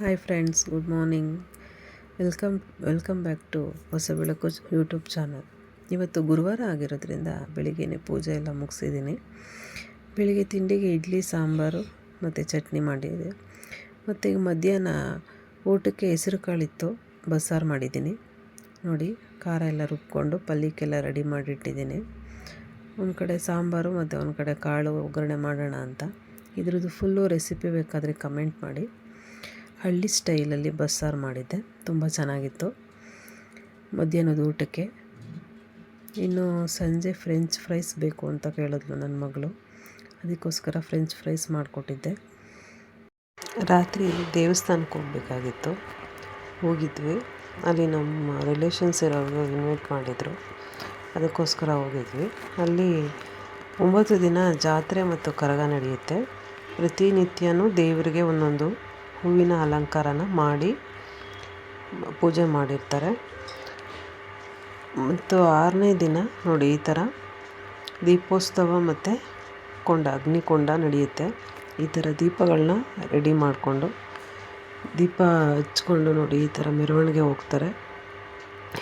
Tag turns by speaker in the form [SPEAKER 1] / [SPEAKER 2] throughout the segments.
[SPEAKER 1] Hi friends good morning welcome welcome back to Hosa Belaku YouTube channel ಇವತ್ತು ಗುರುವಾರ ಆಗಿರೋದ್ರಿಂದ ಬೆಳಿಗ್ಗೆ ಪೂಜೆ ಎಲ್ಲ ಮುಗಿಸಿದ್ದೀನಿ. ಬೆಳಿಗ್ಗೆ ತಿಂಡಿಗೆ ಇಡ್ಲಿ, ಸಾಂಬಾರು ಮತ್ತು ಚಟ್ನಿ ಮಾಡಿದೆ. ಮತ್ತು ಈಗ ಮಧ್ಯಾಹ್ನ ಊಟಕ್ಕೆ ಹೆಸರು ಕಾಳಿತ್ತು, ಬಸ್ಸಾರು ಮಾಡಿದ್ದೀನಿ. ನೋಡಿ, ಖಾರ ಎಲ್ಲ ರುಬ್ಕೊಂಡು ಪಲ್ಯಕ್ಕೆಲ್ಲ ರೆಡಿ ಮಾಡಿಟ್ಟಿದ್ದೀನಿ. ಒಂದು ಕಡೆ ಸಾಂಬಾರು ಮತ್ತು ಒಂದು ಕಡೆ ಕಾಳು ಒಗ್ಗರಣೆ ಮಾಡೋಣ ಅಂತ. ಇದ್ರದ್ದು ಫುಲ್ಲು ರೆಸಿಪಿ ಬೇಕಾದರೆ ಕಮೆಂಟ್ ಮಾಡಿ. ಹಳ್ಳಿ ಸ್ಟೈಲಲ್ಲಿ ಬಸ್ಸಾರು ಮಾಡಿದ್ದೆ. ತುಂಬ ಚೆನ್ನಾಗಿತ್ತು. ಮಧ್ಯಾಹ್ನದ ಊಟಕ್ಕೆ. ಇನ್ನು ಸಂಜೆ ಫ್ರೆಂಚ್ ಫ್ರೈಸ್ ಬೇಕು ಅಂತ ಕೇಳಿದ್ಲು ನನ್ನ ಮಗಳು. ಅದಕ್ಕೋಸ್ಕರ ಫ್ರೆಂಚ್ ಫ್ರೈಸ್ ಮಾಡಿಕೊಟ್ಟಿದ್ದೆ. ರಾತ್ರಿ ದೇವಸ್ಥಾನಕ್ಕೆ ಹೋಗಬೇಕಾಗಿತ್ತು. ಹೋಗಿದ್ವಿ. ಅಲ್ಲಿ ನಮ್ಮ ರಿಲೇಷನ್ಸ್ ಇರೋರು ಇನ್ವೈಟ್ ಮಾಡಿದರು. ಅದಕ್ಕೋಸ್ಕರ ಹೋಗಿದ್ವಿ. ಅಲ್ಲಿ ಒಂಬತ್ತು ದಿನ ಜಾತ್ರೆ ಮತ್ತು ಕರಗ ನಡೆಯುತ್ತೆ. ಪ್ರತಿನಿತ್ಯನೂ ದೇವರಿಗೆ ಒಂದೊಂದು ಹೂವಿನ ಅಲಂಕಾರನ ಮಾಡಿ ಪೂಜೆ ಮಾಡಿರ್ತಾರೆ. ಮತ್ತು ಆರನೇ ದಿನ ನೋಡಿ ಈ ಥರ ದೀಪೋತ್ಸವ ಮತ್ತು ಕೊಂಡ, ಅಗ್ನಿಕೊಂಡ ನಡೆಯುತ್ತೆ. ಈ ಥರ ದೀಪಗಳನ್ನ ರೆಡಿ ಮಾಡಿಕೊಂಡು ದೀಪ ಹಚ್ಕೊಂಡು ನೋಡಿ ಈ ಥರ ಮೆರವಣಿಗೆ ಹೋಗ್ತಾರೆ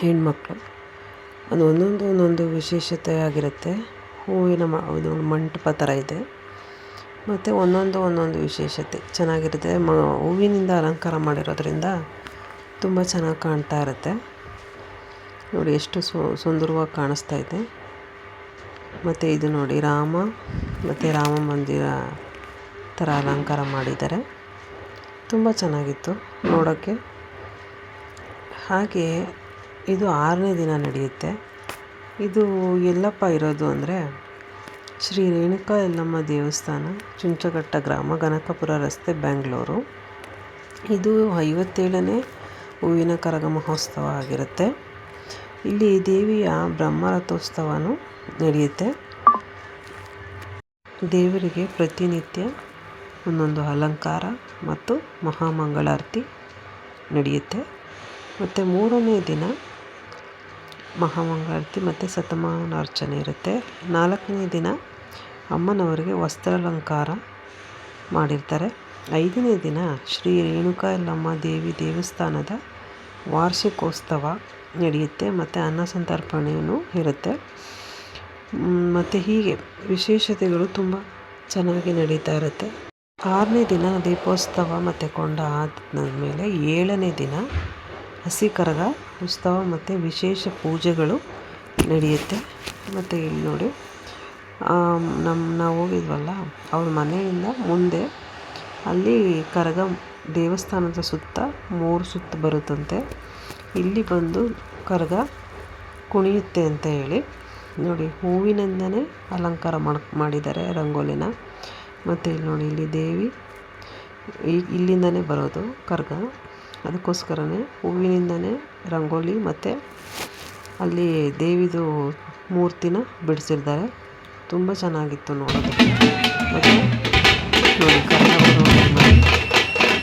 [SPEAKER 1] ಹೆಣ್ಮಕ್ಳು. ಅದು ಒಂದೊಂದು ಒಂದೊಂದು ವಿಶೇಷತೆ ಆಗಿರುತ್ತೆ ಹೂವಿನ ಮಂಟಪ ಥರ ಇದೆ. ಮತ್ತು ಒಂದೊಂದು ಒಂದೊಂದು ವಿಶೇಷತೆ. ಚೆನ್ನಾಗಿರುತ್ತೆ. ಮ, ಹೂವಿನಿಂದ ಅಲಂಕಾರ ಮಾಡಿರೋದ್ರಿಂದ ತುಂಬ ಚೆನ್ನಾಗಿ ಕಾಣ್ತಾ ಇರುತ್ತೆ. ನೋಡಿ, ಎಷ್ಟು ಸುಂದರವಾಗಿ ಕಾಣಿಸ್ತಾ ಇದೆ. ಮತ್ತು ಇದು ನೋಡಿ, ರಾಮ ಮತ್ತು ರಾಮ ಮಂದಿರ ಥರ ಅಲಂಕಾರ ಮಾಡಿದ್ದಾರೆ. ತುಂಬ ಚೆನ್ನಾಗಿತ್ತು ನೋಡೋಕ್ಕೆ. ಹಾಗೆ ಇದು ಆರನೇ ದಿನ ನಡೆಯುತ್ತೆ. ಇದು ಎಲ್ಲಪ್ಪ ಇರೋದು ಅಂದರೆ ಶ್ರೀ ರೇಣುಕಾ ಯಲ್ಲಮ್ಮ ದೇವಸ್ಥಾನ, ಚುಂಚಘಟ್ಟ ಗ್ರಾಮ, ಗಣಕಪುರ ರಸ್ತೆ, ಬ್ಯಾಂಗ್ಳೂರು. ಇದು ಐವತ್ತೇಳನೇ ಹೂವಿನ ಕರಗ ಮಹೋತ್ಸವ ಆಗಿರುತ್ತೆ. ಇಲ್ಲಿ ದೇವಿಯ ಬ್ರಹ್ಮರಥೋತ್ಸವನೂ ನಡೆಯುತ್ತೆ. ದೇವರಿಗೆ ಪ್ರತಿನಿತ್ಯ ಒಂದೊಂದು ಅಲಂಕಾರ ಮತ್ತು ಮಹಾಮಂಗಳಾರತಿ ನಡೆಯುತ್ತೆ. ಮತ್ತು ಮೂರನೇ ದಿನ ಮಹಾಮಂಗಳಾರತಿ ಮತ್ತು ಸತಮಾನಾರ್ಚನೆ ಇರುತ್ತೆ. ನಾಲ್ಕನೇ ದಿನ ಅಮ್ಮನವರಿಗೆ ವಸ್ತ್ರಾಲಂಕಾರ ಮಾಡಿರ್ತಾರೆ. ಐದನೇ ದಿನ ಶ್ರೀ ರೇಣುಕಾ ಯಲ್ಲಮ್ಮ ದೇವಿ ದೇವಸ್ಥಾನದ ವಾರ್ಷಿಕೋತ್ಸವ ನಡೆಯುತ್ತೆ ಮತ್ತು ಅನ್ನ ಸಂತರ್ಪಣೆಯೂ ಇರುತ್ತೆ. ಮತ್ತು ಹೀಗೆ ವಿಶೇಷತೆಗಳು ತುಂಬ ಚೆನ್ನಾಗಿ ನಡೀತಾ ಇರುತ್ತೆ. ಆರನೇ ದಿನ ದೀಪೋತ್ಸವ ಮತ್ತು ಕೊಂಡ ಆದಮೇಲೆ ಏಳನೇ ದಿನ ಹಸಿ ಕರಗ, ಉತ್ಸವ ಮತ್ತು ವಿಶೇಷ ಪೂಜೆಗಳು ನಡೆಯುತ್ತೆ. ಮತ್ತು ಇಲ್ಲಿ ನೋಡಿ ನಮ್ಮ ನಾವು ಹೋಗಿದ್ವಲ್ಲ, ಅವ್ರ ಮನೆಯಿಂದ ಮುಂದೆ ಅಲ್ಲಿ ಕರಗ ದೇವಸ್ಥಾನದ ಸುತ್ತ ಮೂರು ಸುತ್ತು ಬರುತ್ತಂತೆ. ಇಲ್ಲಿ ಬಂದು ಕರಗ ಕುಣಿಯುತ್ತೆ ಅಂತ ಹೇಳಿ, ನೋಡಿ, ಹೂವಿನಿಂದನೇ ಅಲಂಕಾರ ಮಾಡಿ, ಮಾಡಿದ್ದಾರೆ ರಂಗೋಲಿನ. ಮತ್ತು ಇಲ್ಲಿ ನೋಡಿ, ಇಲ್ಲಿ ದೇವಿ ಇಲ್ಲಿಂದನೇ ಬರೋದು ಕರಗ. ಅದಕ್ಕೋಸ್ಕರನೇ ಹೂವಿನಿಂದನೇ ರಂಗೋಲಿ ಮತ್ತು ಅಲ್ಲಿ ದೇವಿದು ಮೂರ್ತಿನ ಬಿಡಿಸಿರ್ತಾರೆ. ತುಂಬ ಚೆನ್ನಾಗಿತ್ತು ನೋಡೋದಕ್ಕೆ ಮತ್ತು ನೋಡಿ ಕರ್ನಾಟಕ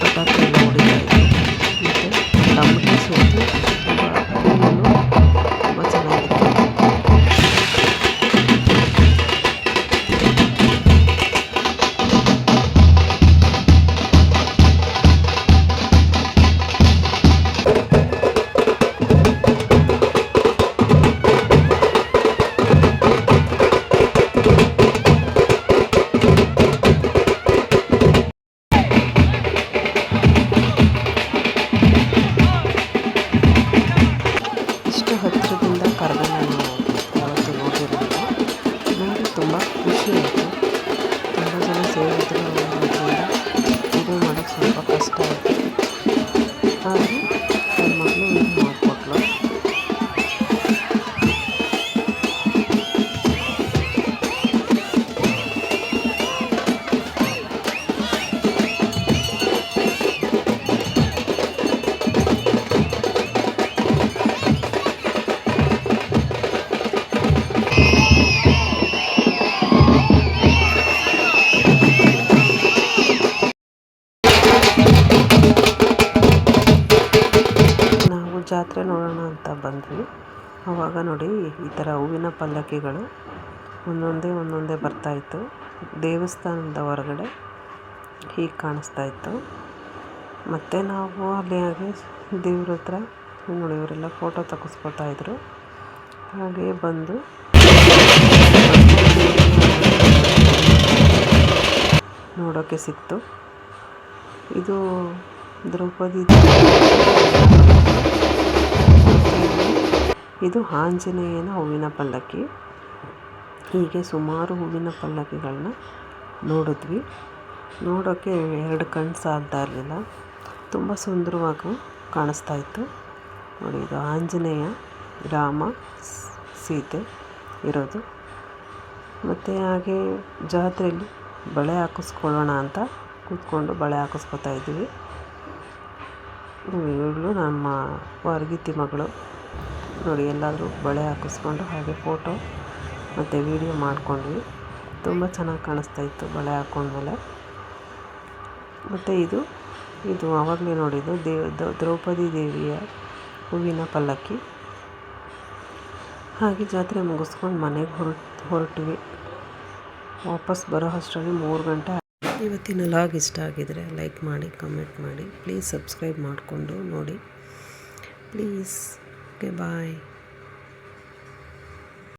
[SPEAKER 1] ಪಟಾಕಿ ಮತ್ತು ಟಮಟೆ ಸುತ್ತು ಜಾತ್ರೆ ನೋಡೋಣ ಅಂತ ಬಂದ್ವಿ. ಆವಾಗ ನೋಡಿ ಈ ಥರ ಹೂವಿನ ಪಲ್ಲಕ್ಕಿಗಳು ಒಂದೊಂದೇ ಒಂದೊಂದೇ ಬರ್ತಾಯಿತ್ತು ದೇವಸ್ಥಾನದ ಹೊರಗಡೆ ಹೀಗೆ ಕಾಣಿಸ್ತಾ ಇತ್ತು. ಮತ್ತು ನಾವು ಅಲ್ಲಿ ಹಾಗೆ ದೇವ್ರ ಹತ್ರ ನೋಡಿ ಇವರೆಲ್ಲ ಫೋಟೋ ತಗಿಸ್ಕೊತಾ ಇದ್ರು. ಹಾಗೆ ಬಂದು ನೋಡೋಕ್ಕೆ ಸಿಕ್ತು. ಇದು ದ್ರೌಪದಿ ಇದು ಆಂಜನೇಯನ ಹೂವಿನ ಪಲ್ಲಕ್ಕಿ. ಹೀಗೆ ಸುಮಾರು ಹೂವಿನ ಪಲ್ಲಕ್ಕಿಗಳನ್ನ ನೋಡಿದ್ವಿ. ನೋಡೋಕ್ಕೆ ಎರಡು ಕಣ್ಣು ಸಾಲ್ತಾ ಇರಲಿಲ್ಲ. ತುಂಬ ಸುಂದರವಾಗಿ ಕಾಣಿಸ್ತಾ ಇತ್ತು. ನೋಡಿ, ಇದು ಆಂಜನೇಯ ರಾಮ ಸೀತೆ ಇರೋದು. ಮತ್ತು ಹಾಗೆ ಜಾತ್ರೆಯಲ್ಲಿ ಬಳೆ ಹಾಕಿಸ್ಕೊಳ್ಳೋಣ ಅಂತ ಕೂತ್ಕೊಂಡು ಬಳೆ ಹಾಕಿಸ್ಕೊತಾ ಇದ್ದೀವಿ ಇವಳು ನಮ್ಮ ವರ್ಗಿತಿ ಮಗಳು. ನೋಡಿ, ಎಲ್ಲಾದರೂ ಬಳೆ ಹಾಕಿಸ್ಕೊಂಡು ಹಾಗೆ ಫೋಟೋ ಮತ್ತು ವಿಡಿಯೋ ಮಾಡ್ಕೊಂಡ್ವಿ. ತುಂಬ ಚೆನ್ನಾಗಿ ಕಾಣಿಸ್ತಾ ಇತ್ತು ಬಳೆ ಹಾಕೊಂಡ್ಮೇಲೆ. ಮತ್ತು ಇದು ಇದು ಆವಾಗಲೇ ನೋಡಿದ್ದು ದೇವ್ ದ್ರೌಪದಿ ದೇವಿಯ ಹೂವಿನ ಪಲ್ಲಕ್ಕಿ. ಹಾಗೆ ಜಾತ್ರೆ ಮುಗಿಸ್ಕೊಂಡು ಮನೆಗೆ ಹೊರಟು, ಹೊರಟ್ವಿ. ವಾಪಸ್ ಬರೋ ಅಷ್ಟರಲ್ಲಿ ಮೂರು ಗಂಟೆ ಇವತ್ತಿನ ಲಾಗ್ ಇಷ್ಟ ಆಗಿದರೆ ಲೈಕ್ ಮಾಡಿ ಕಮೆಂಟ್ ಮಾಡಿ. ಪ್ಲೀಸ್ ಸಬ್ಸ್ಕ್ರೈಬ್ ಮಾಡಿಕೊಂಡು ನೋಡಿ. Please Goodbye.